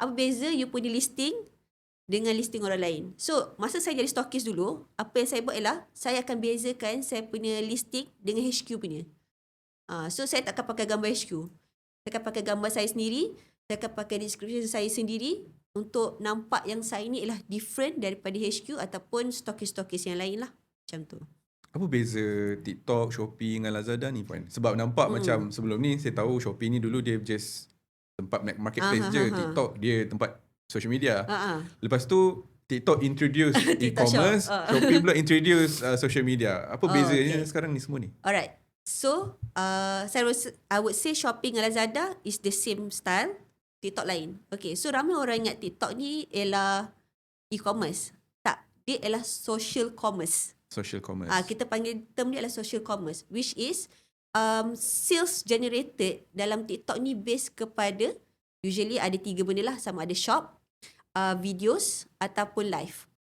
apa beza you punya listing dengan listing orang lain. So, masa saya jadi stokis dulu, apa yang saya buat ialah saya akan bezakan saya punya listing dengan HQ punya. Uh, so, saya tak akan pakai gambar HQ. Saya akan pakai gambar saya sendiri, saya akan pakai description saya sendiri untuk nampak yang saya ni ialah different daripada HQ ataupun stokis-stokis yang lain lah. Macam tu. Apa beza TikTok, Shopee dengan Lazada ni Puan? Sebab nampak hmm. macam sebelum ni saya tahu Shopee ni dulu dia just tempat marketplace Ah, je. ha, ha. TikTok dia tempat social media. Uh-uh. Lepas tu TikTok introduce TikTok e-commerce, Shop. Ah. Shopee pula introduce uh, social media. Apa Oh, bezanya okay. sekarang ni semua ni? Alright. So, uh, saya rasa, I would say Shopee dengan Lazada is the same style. TikTok lain. Okay, so ramai orang ingat TikTok ni ialah e-commerce. Tak, dia ialah social commerce. Social commerce. Ah, kita panggil term dia adalah social commerce which is um, sales generated dalam TikTok ni based kepada usually ada tiga benda lah sama ada shop, uh, videos ataupun live.